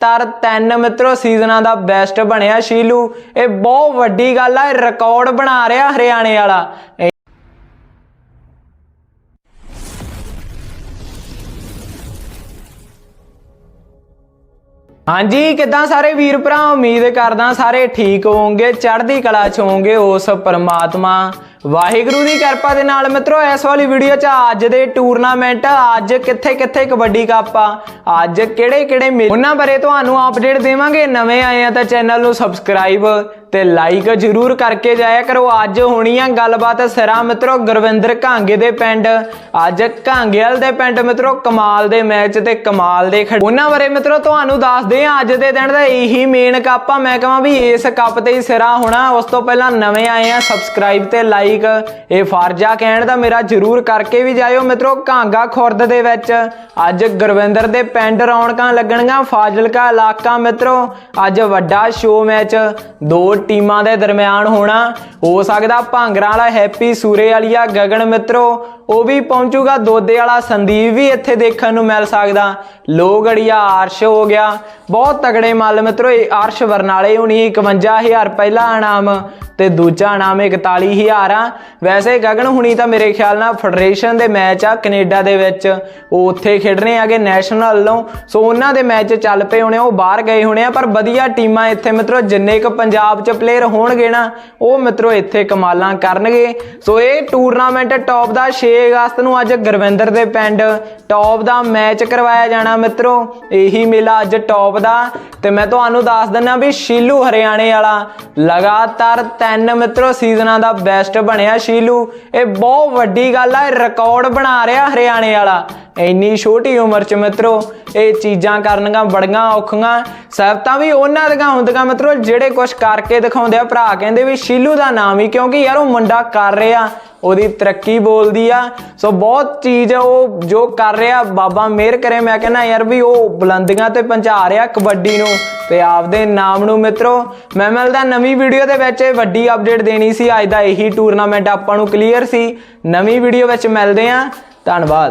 ਤਰ ਤਿੰਨ ਮਿੱਤਰੋ ਸੀਜ਼ਨਾਂ ਦਾ ਬੈਸਟ ਬਣਿਆ ਸ਼ੀਲੂ। ਇਹ ਬਹੁਤ ਵੱਡੀ ਗੱਲ ਆ ਰਿਕਾਰਡ ਬਣਾ ਰਿਹਾ ਹਰਿਆਣੇ ਵਾਲਾ। ਹਾਂਜੀ, ਕਿਦਾਂ ਸਾਰੇ ਵੀਰ ਭਰਾ ਉਮੀਦ ਕਰਦਾ ਸਾਰੇ ਠੀਕ ਹੋਵੋਗੇ, ਚੜ੍ਹਦੀ ਕਲਾ ਚ ਹੋਵੋਗੇ ਉਸ ਪਰਮਾਤਮਾ। ਵਾਹਿਗੁਰੂ ਦੀ ਕਿਰਪਾ ਦੇ ਨਾਲ ਮਿੱਤਰੋ, ਇਸ ਵਾਲੀ ਵੀਡੀਓ ਚ ਅੱਜ ਦੇ ਟੂਰਨਾਮੈਂਟ ਅੱਜ ਕਿੱਥੇ ਕਿੱਥੇ ਕਬੱਡੀ ਕੱਪ ਆ, ਅੱਜ ਕਿਹੜੇ ਕਿਹੜੇ ਉਹਨਾਂ ਬਾਰੇ ਤੁਹਾਨੂੰ ਅਪਡੇਟ ਦੇਵਾਂਗੇ। ਨਵੇਂ ਆਏ ਆ ਤਾਂ ਚੈਨਲ ਨੂੰ ਸਬਸਕ੍ਰਾਈਬ ਤੇ ਲਾਈਕ ਜਰੂਰ ਕਰਕੇ ਜਾਇਆ ਕਰੋ। ਅੱਜ ਹੋਣੀ ਆ ਗੱਲਬਾਤ ਸਿਰਾ ਮਿੱਤਰੋ ਗੁਰਵਿੰਦਰ ਘਾਂਗੇ ਦੇ ਪਿੰਡ। ਅੱਜ ਘਾਂਗੇਵਾਲ ਦੇ ਪਿੰਡ ਮਿੱਤਰੋ, ਕਮਾਲ ਦੇ ਮੈਚ ਤੇ ਕਮਾਲ ਦੇ ਉਹਨਾਂ ਬਾਰੇ ਮਿੱਤਰੋ ਤੁਹਾਨੂੰ ਦੱਸਦੇ ਆ ਅੱਜ ਦੇ ਦਿਨ ਦਾ ਇਹੀ ਮੇਨ ਕੱਪ ਆ। ਮੈਂ ਕਹਾਂ ਵੀ ਇਸ ਕੱਪ ਤੇ ਹੀ ਸਿਰਾ ਹੋਣਾ। ਉਸ ਤੋਂ ਪਹਿਲਾਂ ਨਵੇਂ ਆਏ ਆ ਸਬਸਕ੍ਰਾਈਬ ਤੇ ਲਾਈਕ ਇਹ ਫਰਜ਼ਾ ਕਹਿਣ ਦਾ ਮੇਰਾ ਜਰੂਰ ਕਰਕੇ ਵੀ ਜਾਇਓ ਮਿੱਤਰੋ ਘਾਂਗਾ ਖੁਰਦ ਦੇ ਵਿੱਚ। ਅੱਜ ਗੁਰਵਿੰਦਰ ਦੇ ਪਿੰਡ ਰੌਣਕਾਂ ਲੱਗਣਗੀਆਂ। ਫਾਜ਼ਿਲਕਾ ਇਲਾਕਾ ਮਿੱਤਰੋ, ਅੱਜ ਵੱਡਾ ਸ਼ੋਅ ਮੈਚ ਦੋ ਟੀਮਾਂ ਦੇ ਦਰਮਿਆਨ ਹੋਣਾ। ਹੋ ਸਕਦਾ ਭਾਂਗਰਾਂ ਵਾਲਾ ਹੈਪੀ ਸੂਰੇ ਵਾਲੀਆ ਗਗਨ ਮਿੱਤਰੋ। ਉਹ ਵੀ ਪਹੁੰਚੂਗਾ। ਦੋਦੇ ਵਾਲਾ ਸੰਦੀਪ ਵੀ ਇੱਥੇ ਦੇਖਣ ਨੂੰ ਮਿਲ ਸਕਦਾ। ਲੋਗੜੀਆ ਆਰਸ਼ ਹੋ ਗਿਆ। ਬਹੁਤ ਤਗੜੇ ਮੱਲ ਮਿੱਤਰੋ। ਇਹ ਆਰਸ਼ ਬਰਨਾਲੇ ਹੁਣੀ 51000 ਪਹਿਲਾ ਇਨਾਮ ਤੇ ਦੂਜਾ ਇਨਾਮ 41000 ਆ। ਵੈਸੇ ਗਗਨ ਹੁਣੀ ਤਾਂ ਮੇਰੇ ਖਿਆਲ ਨਾਲ ਫੈਡਰੇਸ਼ਨ ਦੇ ਮੈਚ ਆ ਕੈਨੇਡਾ ਦੇ ਵਿੱਚ। ਉਹ ਉੱਥੇ ਖੇਡਣੇ ਆਗੇ ਨੈਸ਼ਨਲ ਵੱਲੋਂ। ਸੋ ਉਹਨਾਂ ਦੇ ਮੈਚ ਚੱਲ ਪਏ ਹੋਣੇ। ਉਹ ਬਾਹਰ ਗਏ ਹੋਣੇ ਆ। ਪਰ ਵਧੀਆ ਟੀਮਾਂ ਇੱਥੇ ਮਿੱਤਰੋ। ਜਿੰਨੇ ਕ ਪੰਜਾਬ 'ਚ ਪਲੇਅਰ ਹੋਣਗੇ ਨਾ, ਉਹ ਮਿੱਤਰੋ ਇੱਥੇ ਕਮਾਲਾਂ ਕਰਨਗੇ। ਸੋ ਇਹ ਟੂਰਨਾਮੈਂਟ ਟੌਪ ਦਾ 6 ਅਗਸਤ ਨੂੰ ਅੱਜ ਗੁਰਵਿੰਦਰ ਦੇ ਪਿੰਡ ਟੌਪ ਦਾ ਮੈਚ ਕਰਵਾਇਆ ਜਾਣਾ ਮਿੱਤਰੋ। ਇਹੀ ਮੇਲਾ ਅੱਜ ਟੌਪ ਦਾ। ਤੇ ਮੈਂ ਤੁਹਾਨੂੰ ਦੱਸ ਦਿੰਨਾ ਵੀ ਸ਼ੀਲੂ ਹਰਿਆਣੇ ਵਾਲਾ ਲਗਾਤਾਰ ਤਿੰਨ ਮਿੱਤਰੋ ਸੀਜ਼ਨਾਂ ਦਾ ਬੈਸਟ ਬਣਿਆ ਸ਼ੀਲੂ। ਇਹ ਬਹੁਤ ਵੱਡੀ ਗੱਲ ਆ ਰਿਕਾਰਡ ਬਣਾ ਰਿਹਾ ਹਰਿਆਣੇ ਵਾਲਾ। ਇੰਨੀ ਛੋਟੀ ਉਮਰ ਚ ਮਿੱਤਰੋ, ਇਹ ਚੀਜ਼ਾਂ ਕਰਨੀਆਂ ਬੜੀਆਂ ਔਖੀਆਂ। ਸਬਤਾਂ ਵੀ ਉਹਨਾਂ ਦੀਆਂ ਹੁੰਦੀਆਂ ਮਿੱਤਰੋ, ਜਿਹੜੇ ਕੁਝ ਕਰਕੇ ਦਿਖਾਉਂਦੇ ਆ। ਭਰਾ ਕਹਿੰਦੇ ਵੀ ਸ਼ੀਲੂ ਦਾ ਨਾਮ ਹੀ, ਕਿਉਂਕਿ ਯਾਰ ਉਹ ਮੁੰਡਾ ਕਰ ਰਿਹਾ, ਉਹਦੀ ਤਰੱਕੀ ਬੋਲਦੀ ਆ। ਸੋ ਬਹੁਤ ਚੀਜ਼ ਉਹ ਜੋ ਕਰ ਰਿਹਾ, ਬਾਬਾ ਮਿਹਰ ਕਰੇ। ਮੈਂ ਕਹਿੰਦਾ ਯਾਰ ਵੀ ਉਹ ਬੁਲੰਦੀਆਂ ਤੇ ਪਹੁੰਚਾ ਰਿਹਾ ਕਬੱਡੀ ਨੂੰ ਤੇ ਆਪਦੇ ਨਾਮ ਨੂੰ ਮਿੱਤਰੋ। ਮੈਂ ਮਿਲਦਾ ਨਵੀਂ ਵੀਡੀਓ ਦੇ ਵਿੱਚ ਇਹ ਵੱਡੀ ਅਪਡੇਟ ਦੇਣੀ ਸੀ। ਅੱਜ ਦਾ ਇਹੀ ਟੂਰਨਾਮੈਂਟ ਆਪਾਂ ਨੂੰ ਕਲੀਅਰ ਸੀ। ਨਵੀਂ ਵੀਡੀਓ ਵਿੱਚ ਮਿਲਦੇ ਆਂ ਧੰਨਵਾਦ।